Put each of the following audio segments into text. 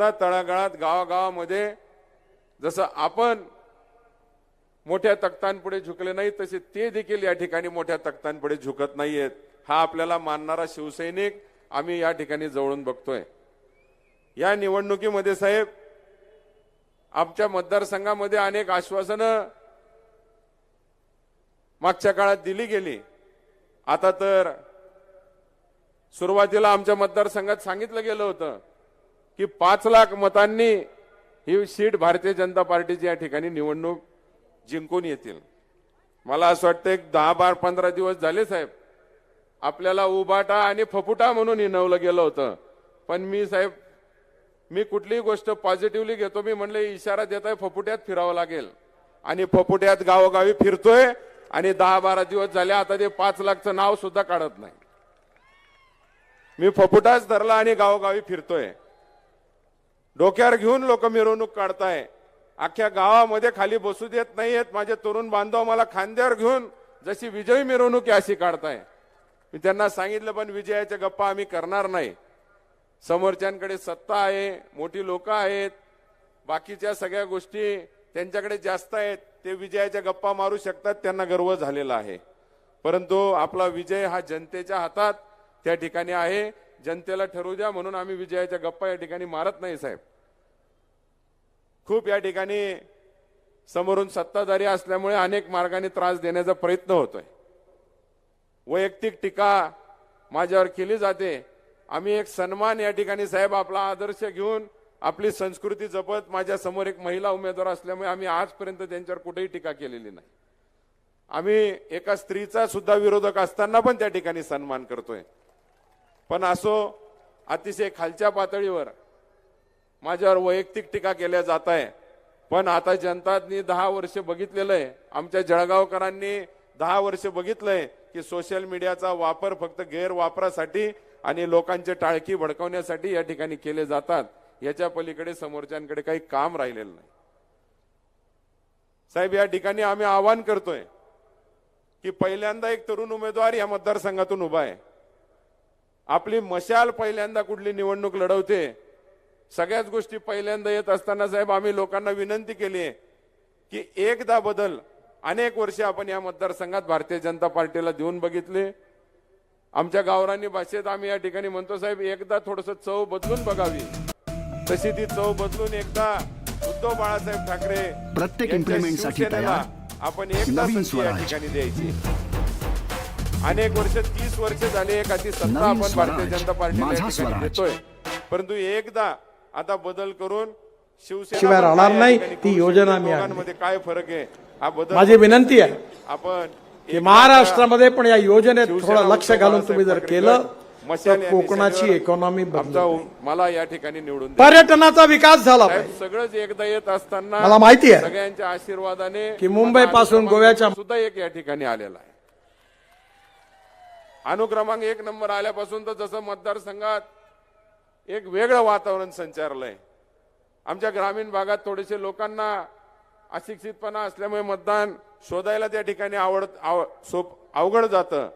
आता तळागाळात गावागावामध्ये जसं आपण मोठ्या तख्तांपुढे झुकले नाही तसे ते देखील या ठिकाणी मोठ्या तख्तांपुढे झुकत नाहीयेत. हा आपल्याला मानणारा शिवसैनिक आम्ही या ठिकाणी जवळून बघतोय. या निवडणुकीमध्ये साहेब आमच्या मतदारसंघामध्ये अनेक आश्वासनं मागच्या काळात दिली गेली. आता तर सुरुवातीला आमच्या मतदारसंघात सांगितलं गेलं होतं की पाच लाख मतांनी ही सीट भारतीय जनता पार्टीची या ठिकाणी निवडणूक जिंकून येतील. मला असं वाटतं एक दहा बार पंधरा दिवस झाले साहेब. आपल्याला उबाटा आणि फफुटा म्हणून हिनवलं गेलं होतं. पण मी साहेब मी कुठलीही गोष्ट पॉझिटिव्हली घेतो मी म्हणले इशारा देत आहे फफुट्यात फिरावं लागेल. आणि फफुट्यात गावोगावी फिरतोय आणि दहा बारा दिवस झाले आता ते पाच लाखचं नाव सुद्धा काढत नाही. मी फफुटाच धरला आणि गावोगावी फिरतोय. डोक्यावर घेऊन लोक मिरवणूक काढताय. अख्ख्या गावामध्ये खाली बसू देत नाहीयेत. माझे तरुण बांधव मला खांद्यावर घेऊन जशी विजयी मिरवणूक आहे अशी काढताय. मी त्यांना सांगितलं पण विजयाच्या गप्पा आम्ही करणार नाही. समोरच्यांकडे सत्ता आहे मोठी लोक आहेत. बाकीच्या सगळ्या गोष्टी त्यांच्याकडे जास्त आहेत. ते विजयाच्या गप्पा मारू शकतात त्यांना गर्व झालेला आहे. परंतु आपला विजय हा जनतेच्या हातात त्या ठिकाणी आहे. जनतेला ठरवू द्या म्हणून आम्ही विजयाच्या गप्पा या ठिकाणी मारत नाही साहेब. खूप या ठिकाणी समोरून सत्ताधारी असल्यामुळे अनेक मार्गाने त्रास देण्याचा प्रयत्न होतोय. वैयक्तिक टीका माझ्यावर केली जाते. आम्ही एक सन्मान या ठिकाणी साहेब आपला आदर्श घेऊन आपली संस्कृती जपत माझ्यासमोर एक महिला उमेदवार असल्यामुळे आम्ही आजपर्यंत त्यांच्यावर कुठेही टीका केलेली नाही. आम्ही एका स्त्रीचा सुद्धा विरोधक असताना पण त्या ठिकाणी सन्मान करतोय. पण असो अतिशय खालच्या पातळीवर माझ्यावर वैयक्तिक टीका केल्या जात आहे. पण आता जनतानी दहा वर्ष बघितलेलं आहे. आमच्या जळगावकरांनी दहा वर्ष बघितलंय की सोशल मीडियाचा वापर फक्त गैरवापरासाठी आणि लोकांचे टाळकी भडकवण्यासाठी या ठिकाणी केले जातात. याच्या पलीकडे समोरच्यांकडे काही काम राहिलेलं नाही. साहेब या ठिकाणी आम्ही आवाहन करतोय की पहिल्यांदा एक तरुण उमेदवार या मतदारसंघातून उभा आहे. आपली मशाल पहिल्यांदा कुठली निवडणूक लढवते सगळ्याच गोष्टी पहिल्यांदा येत असताना साहेब आम्ही लोकांना विनंती केली आहे की एकदा बदल अनेक वर्षे आपण या मतदारसंघात भारतीय जनता पार्टीला देऊन बघितले आमच्या गावरानी भाषेत आम्ही या ठिकाणी म्हणतो साहेब एकदा थोडस चव बदलून बघावी तशी ती चव बदलून एकदा उद्धव बाळासाहेब ठाकरे प्रत्येक. आपण एकदा संधी या. ठिकाणी द्यायची अनेक वर्ष तीस वर्ष झाले एखादी सत्ता नवीन आपण भारतीय. जनता पार्टीला. देतोय. परंतु एकदा आता बदल करून शिवसेना राहणार नाही, ती योजना मी काय फरक आहे? हा बदल माझी विनंती आहे आपण महाराष्ट्रामध्ये पण या योजनेत थोडं लक्ष घालून तुम्ही जर केलं कोकणाची इकॉनॉमी मला या ठिकाणी निवडून द्या. पर्यटनाचा विकास झाला सगळंच एकदा येत असताना मला माहिती आहे. सगळ्यांच्या आशीर्वादाने की मुंबईपासून अनुक्रमांक गोव्याच्या- सुद्धा एक या ठिकाणी आलेला आहे. अनुक्रमांक एक नंबर आल्यापासून तर जसं मतदारसंघात एक वेगळं वातावरण संचारलंय. आमच्या ग्रामीण भागात थोडेसे लोकांना अशिक्षितपणा असल्यामुळे मतदान शोधायला त्या ठिकाणी आवड आव- सोप अवघड जातं.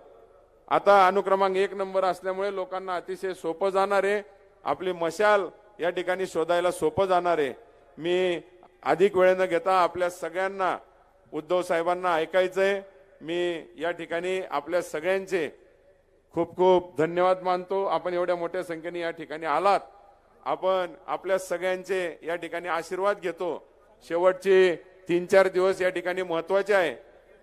आता अनुक्रमांक एक नंबर असल्यामुळे लोकांना अतिशय सोपं जाणार आहे. आपली मशाल या ठिकाणी शोधायला सोपं जाणार आहे. मी अधिक वेळ न घेता आपल्या सगळ्यांना उद्धव साहेबांना ऐकायचंय. मी या ठिकाणी आपल्या सगळ्यांचे खूप खूप धन्यवाद मानतो. आपण एवढ्या मोठ्या संख्येने या ठिकाणी आलात. आपण आपल्या सगळ्यांचे या ठिकाणी आशीर्वाद घेतो. शेवटचे तीन चार दिवस या ठिकाणी महत्त्वाचे आहे.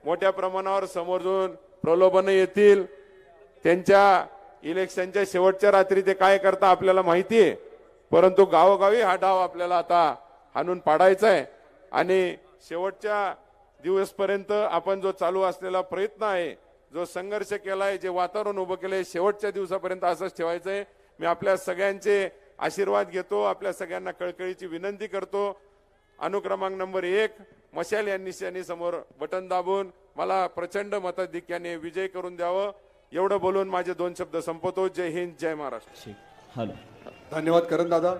मोठ्या प्रमाणावर समोरून प्रलोभनं येतील. त्यांच्या इलेक्शनच्या शेवटच्या रात्री ते काय करता आपल्याला माहिती आहे. परंतु गावोगावी हा डाव आपल्याला आता हाणून पाडायचा आहे. आणि शेवटच्या दिवसपर्यंत आपण जो चालू असलेला प्रयत्न आहे जो संघर्ष केलाय जे वातावरण उभं केलंय शेवटच्या दिवसापर्यंत असंच ठेवायचंय. मी आपल्या सगळ्यांचे आशीर्वाद घेतो आपल्या सगळ्यांना कळकळीची विनंती करतो. अनुक्रमांक नंबर एक मशाल या निशाणी समोर बटन दाबून मला प्रचंड मताधिक्याने विजय करून द्यावं. एवढं बोलून माझे दोन शब्द संपवतो. जय हिंद जय महाराष्ट्र. हॅलो. धन्यवाद करण दादा.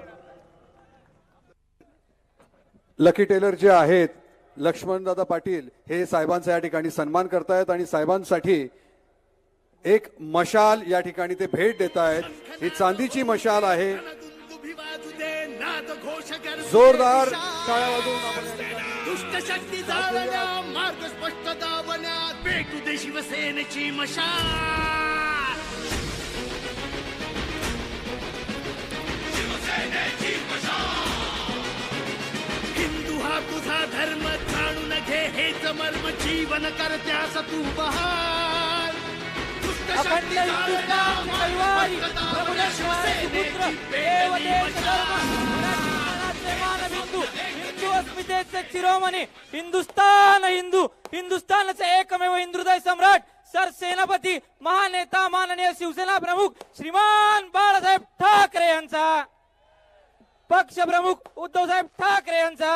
लकी टेलर जे आहेत लक्ष्मणदादा पाटील हे साहेबांचा या ठिकाणी सन्मान करतायत आणि साहेबांसाठी एक मशाल या ठिकाणी ते भेट देत आहेत ही चांदीची मशाल आहे. जोरदार मार्ग स्पष्ट दावण्यात दे शिवसेनेची मशाल. हिंदू हा तुझा धर्म जाणून घे हेच मर्म जीवन करत्यास तू दुष्ट शक्ती पुत्र हिंदू अस्मितेचे शिरोमणी हिंदुस्तान हिंदू हिंदुस्थानचे एकमेव हिंदुदय सम्राट सर सेनापती महानेता माननीय शिवसेना प्रमुख श्रीमान बाळासाहेब ठाकरे यांचा. पक्ष प्रमुख उद्धवसाहेब ठाकरे यांचा.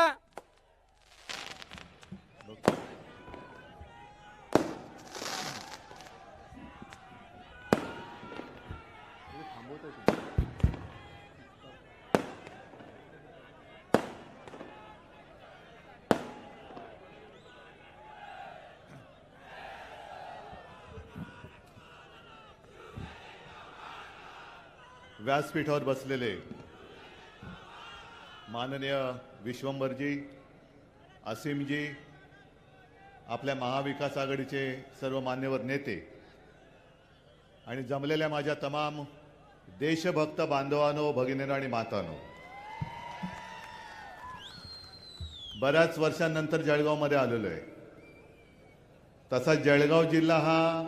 व्यासपीठावर बसलेले माननीय विश्वंभरजी असीमजी आपल्या महाविकास आघाडीचे सर्व मान्यवर नेते आणि जमलेल्या माझ्या तमाम देशभक्त बांधवानो भगिनीनो आणि मातानो. बऱ्याच वर्षांनंतर जळगावमध्ये आलेलो आहे. तसा जळगाव जिल्हा हा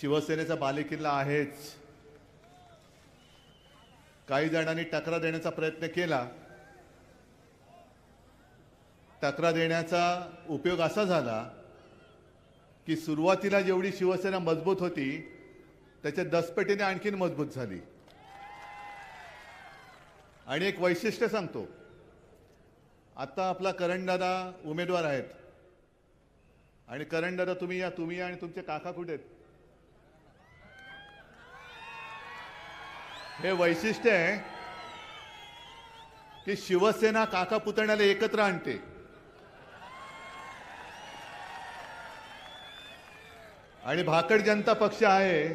शिवसेनेचा बालेकिल्ला आहेच. काही जणांनी टकरा देण्याचा प्रयत्न केला. टकरा देण्याचा उपयोग असा झाला की सुरुवातीला जेवढी शिवसेना मजबूत होती त्याच्या दसपेटीने आणखीन मजबूत झाली. आणि एक वैशिष्ट्य सांगतो. आता आपला करणदादा उमेदवार आहेत. आणि करणदादा तुम्ही या तुम्ही आणि तुमचे काका कुठे आहेत? हे वैशिष्ट्य आहे की शिवसेना काका पुतण्याला एकत्र आणते. आणि भाकड जनता पक्ष आहे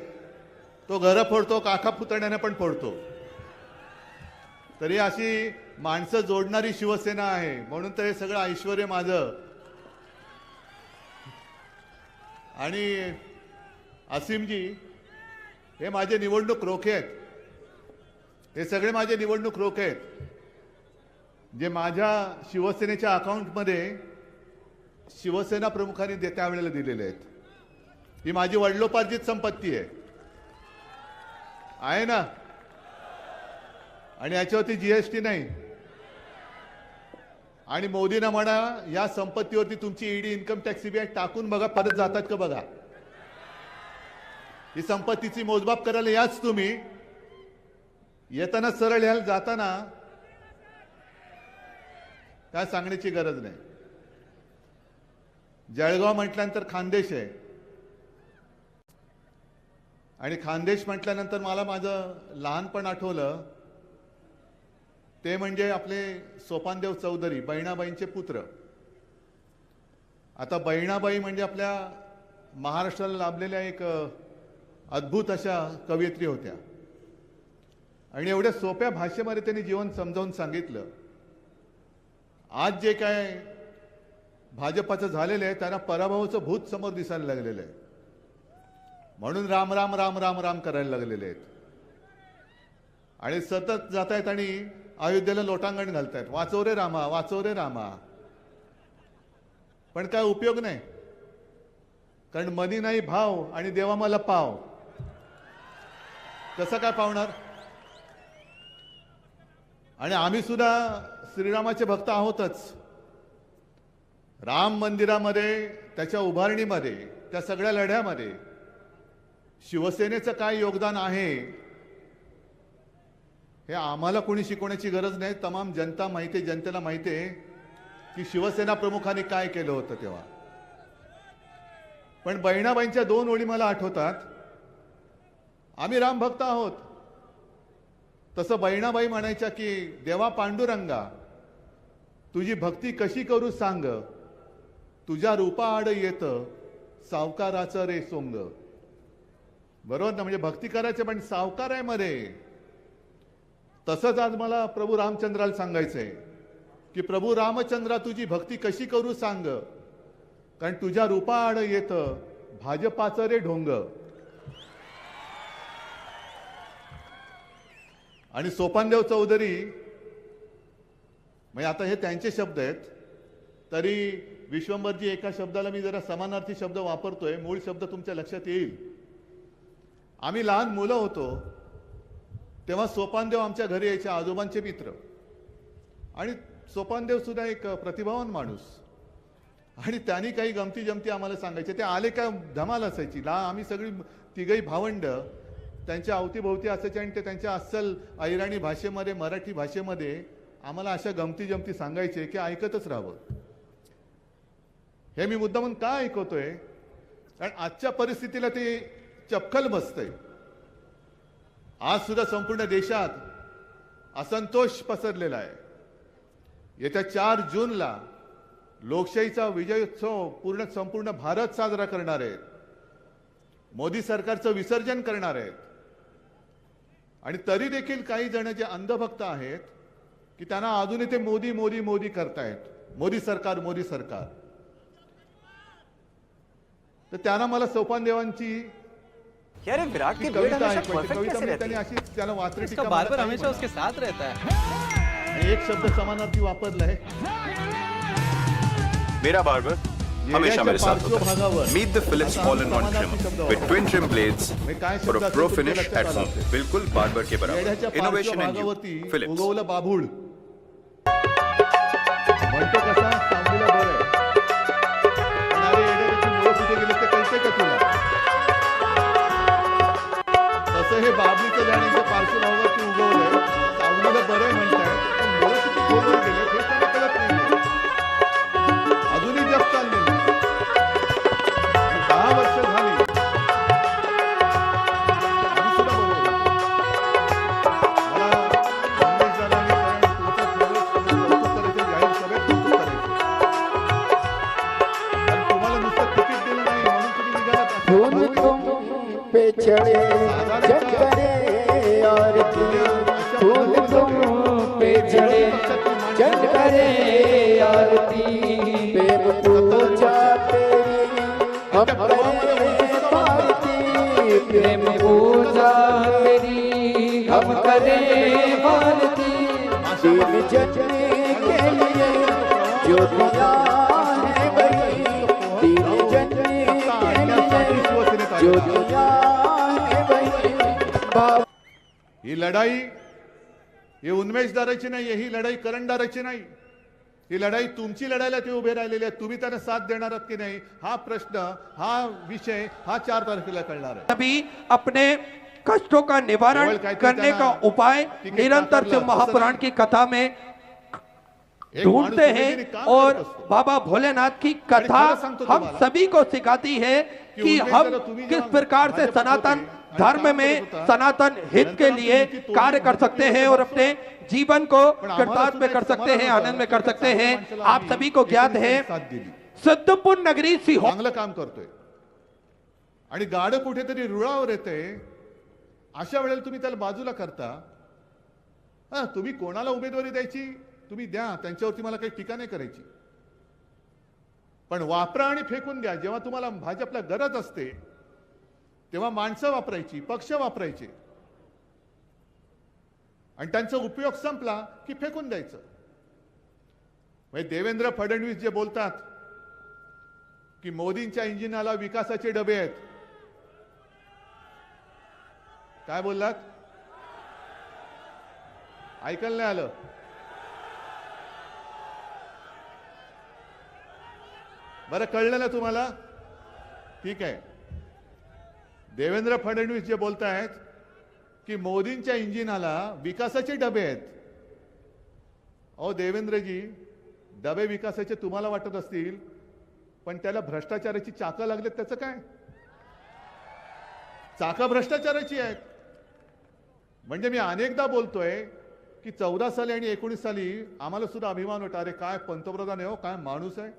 तो घर फोडतो काका पुतण्याने पण फोडतो. तरी अशी माणसं जोडणारी शिवसेना आहे म्हणून तर हे सगळं ऐश्वर माझं. आणि असीमजी हे माझे निवडणूक रोखे आहेत. हे सगळे माझे निवडणूक रोखे आहेत. जे माझ्या शिवसेनेच्या अकाउंटमध्ये शिवसेना प्रमुखांनी दे- त्यावेळेला दिलेले आहेत. ही माझी वडिलोपार्जित संपत्ती आहे. आहे ना? आणि याच्यावरती जीएसटी नाही. आणि मोदींना म्हणा या संपत्तीवरती तुमची ईडी इन्कम टॅक्स सीबीआय टाकून बघा परत जातात का बघा? ही संपत्तीची मोजमाप करायला याच तुम्ही. येताना सरळ यायला जाताना काय सांगण्याची गरज नाही. जळगाव म्हटल्यानंतर खानदेश आहे. आणि खानदेश म्हटल्यानंतर मला माझं लहानपण आठवलं ते म्हणजे आपले सोपानदेव चौधरी बहिणाबाईंचे पुत्र. आता बहिणाबाई म्हणजे आपल्या महाराष्ट्राला लाभलेल्या एक अद्भुत अशा कवयित्री होत्या. आणि एवढ्या सोप्या भाषेमध्ये त्यांनी जीवन समजावून सांगितलं. आज जे काय भाजपाचं झालेलं आहे त्यांना पराभवाचं भूत समोर दिसायला लागलेलं आहे. म्हणून राम राम राम राम राम करायला लागलेले आहेत. आणि सतत जात आहेत आणि अयोध्येला लोटांगण घालतायत. वाचव रे रामा वाचव रे रामा. पण काय उपयोग नाही. कारण मनी नाही भाव आणि देवा मला पाव. कसं काय पावणार? आणि आम्ही सुद्धा श्रीरामाचे भक्त आहोतच. राम मंदिरामध्ये त्याच्या उभारणीमध्ये त्या सगळ्या लढ्यामध्ये शिवसेनेचं काय योगदान आहे हे आम्हाला कोणी शिकवण्याची गरज नाही. तमाम जनता माहिती आहे, जनतेला माहिती आहे की शिवसेना प्रमुखांनी काय केलं होतं तेव्हा. पण बहिणाबाईंच्या दोन ओळी मला आठवतात. आम्ही राम भक्त आहोत. तसं बहिणाबाई म्हणायच्या की देवा पांडुरंगा तुझी भक्ती कशी करू सांग? तुझ्या रूपाआड येत सावकाराचं रे सोंग. बरोबर ना? म्हणजे भक्ती करायचे पण सावकार आहे मध्ये तसंच आज मला प्रभू रामचंद्राला सांगायचं आहे की प्रभू रामचंद्रा तुझी भक्ती कशी करू सांग? कारण तुझ्या रूपाआड येतं भाजपाचं रे ढोंग. आणि सोपानदेव चौधरी म्हणजे आता हे त्यांचे शब्द आहेत तरी विश्वंभरजी एका शब्दाला मी जरा समानार्थी शब्द वापरतोय मूळ शब्द तुमच्या लक्षात येईल. आम्ही लहान मुलं होतो तेव्हा सोपानदेव आमच्या घरी यायचे आजोबांचे मित्र. आणि सोपानदेव सुद्धा एक प्रतिभावान माणूस. आणि त्यांनी काही गमती जमती आम्हाला सांगायचे. ते आले का धमाल असायची. ला आम्ही सगळी तिघही भावंड त्यांच्या अवतीभोवती असायचे आणि ते त्यांच्या अस्सल अहिराणी भाषेमध्ये मराठी भाषेमध्ये आम्हाला अशा गमती जमती सांगायचे की ऐकतच राहावं. हे मी मुद्दामून का ऐकवतोय? कारण आजच्या परिस्थितीला ते चपखल बसतंय. आज सुद्धा संपूर्ण देशात असंतोष पसरलेला आहे. येत्या चार जूनला लोकशाहीचा विजयोत्सव पूर्ण संपूर्ण भारत साजरा करणार आहेत. मोदी सरकारचं विसर्जन करणार आहेत. आणि तरी देखील काही जण जे अंधभक्त आहेत की त्यांना अजूनही ते मोदी मोदी मोदी करतायत. मोदी सरकार मोदी सरकार. तर त्यांना मला सोपान देवांची विराट की कविता हमेशा ऐकवायची परफेक्ट कविता कैसे मी रहती त्यांनी है अशी त्याला वाचली बार बार हमेशा उसके साथ रहता है. आणि एक शब्द समानार्थी वापरलाय. मेरा बार्बर हमेशा मेरे साथ होता है। Meet the Philips all in one trimmer with twin trim blades for a pro finish at home बिल्कुल बार्बर के बराबर. इनोवेशन इन यू फिलिप्स उगवलं बाभूळ म्हणतो कसा? सांगलीला बरं आहे. पण अरे येड्याची मुळं कुठे गेले ते कळते का तुला? तसं हे बाबलीचं झाडांच्या पार्श्वभागावरती पे चढ़े जग आरती फूल तुम पे चढ़े जग आरती प्रेम पूजा तेरी हम करे भारती प्रेम पूजा तेरी हम करे भारती के लिए जो दिया ही लढाई ही उन्मेषदाराची नाही ही लढाई करंडदाराची नाही. ही लढाई तुमची लढायला ते उभे राहिलेले आहेत. तुम्ही त्यांना साथ देणार आहात की नाही? हा प्रश्न हा विषय हा चार तारखेला कळणार आहे. अभी अपने कष्टों का निवारण करने का उपाय? निरंतर से महापुराण की कथा में ढूंढते हैं और बाबा भोलेनाथ की कथा हम सभी को सिखाती है कि हम किस प्रकार से सनातन धर्म में सनातन हित के लिए कार्य कर सकते हैं और अपने जीवन को कृतार्थ में कर सकते हैं आनंद में कर सकते हैं। आप सभी को ज्ञात है सिद्धपुर नगरी सीहोर चांगलं काम करतोय। आणि गाड कुठेतरी रुळावर येते. अशा वेळेला तुम्ही त्याला बाजूला करता. हा तुम्ही कोणाला उमेदवारी द्यायची? तुम्ही द्या त्यांच्यावरती मला काही टीका नाही करायची. पण वापरा आणि फेकून द्या. जेव्हा तुम्हाला भाजपला गरज असते तेव्हा माणसं वापरायची पक्ष वापरायचे. आणि त्यांचा उपयोग संपला की फेकून द्यायचं. म्हणजे देवेंद्र फडणवीस जे बोलतात की मोदींच्या इंजिनाला विकासाचे डबे आहेत. काय बोललात? ऐकायला नाही आलं. बरं कळलं ना तुम्हाला? ठीक आहे. देवेंद्र फडणवीस जे बोलत आहेत की मोदींच्या इंजिनाला विकासाचे डबे आहेत. अहो देवेंद्रजी डबे विकासाचे तुम्हाला वाटत असतील पण त्याला भ्रष्टाचाराची चाकं लागलेत त्याचं काय? चाकं भ्रष्टाचाराची आहेत. म्हणजे मी अनेकदा बोलतोय की चौदा साली आणि एकोणीस साली आम्हाला सुद्धा अभिमान होता अरे काय पंतप्रधान आहे हो काय माणूस आहे?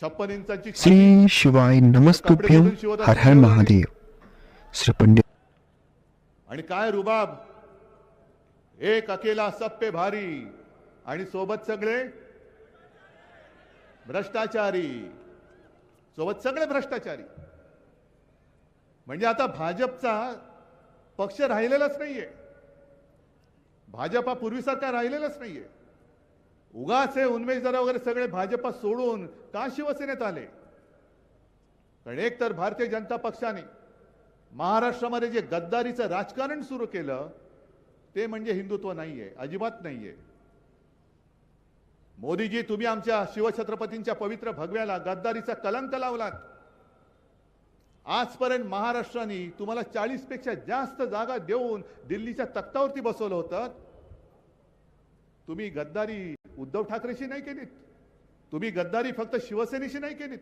श्री शिवाय नमस्तुभ्यं हर हर महादेव. श्री पंडित आणि काय रुबाब? एक अकेला सब पे भारी. आणि सोबत सगळे? भ्रष्टाचारी. सोबत सगळे भ्रष्टाचारी. म्हणजे आता भाजपचा पक्ष राहिलेलाच नाहीये. भाजप हा पूर्वीसारखा राहिलेलाच नाहीये. उगाच हे उन्मेष वगैरे सगळे भाजपा सोडून का शिवसेनेत आले? कारण एक तर भारतीय जनता पक्षाने महाराष्ट्रामध्ये जे गद्दारीचं राजकारण सुरू केलं ते म्हणजे हिंदुत्व नाहीये अजिबात नाहीये. मोदीजी तुम्ही आमच्या शिवछत्रपतींच्या पवित्र भगव्याला गद्दारीचा कलंक लावलात. आजपर्यंत महाराष्ट्राने तुम्हाला चाळीसपेक्षा जास्त जागा देऊन दिल्लीच्या तख्तावरती बसवलं होतं. तुम्ही गद्दारी उद्धव ठाकरेशी नाही केलीत. तुम्ही गद्दारी फक्त शिवसेनेशी नाही केलीत.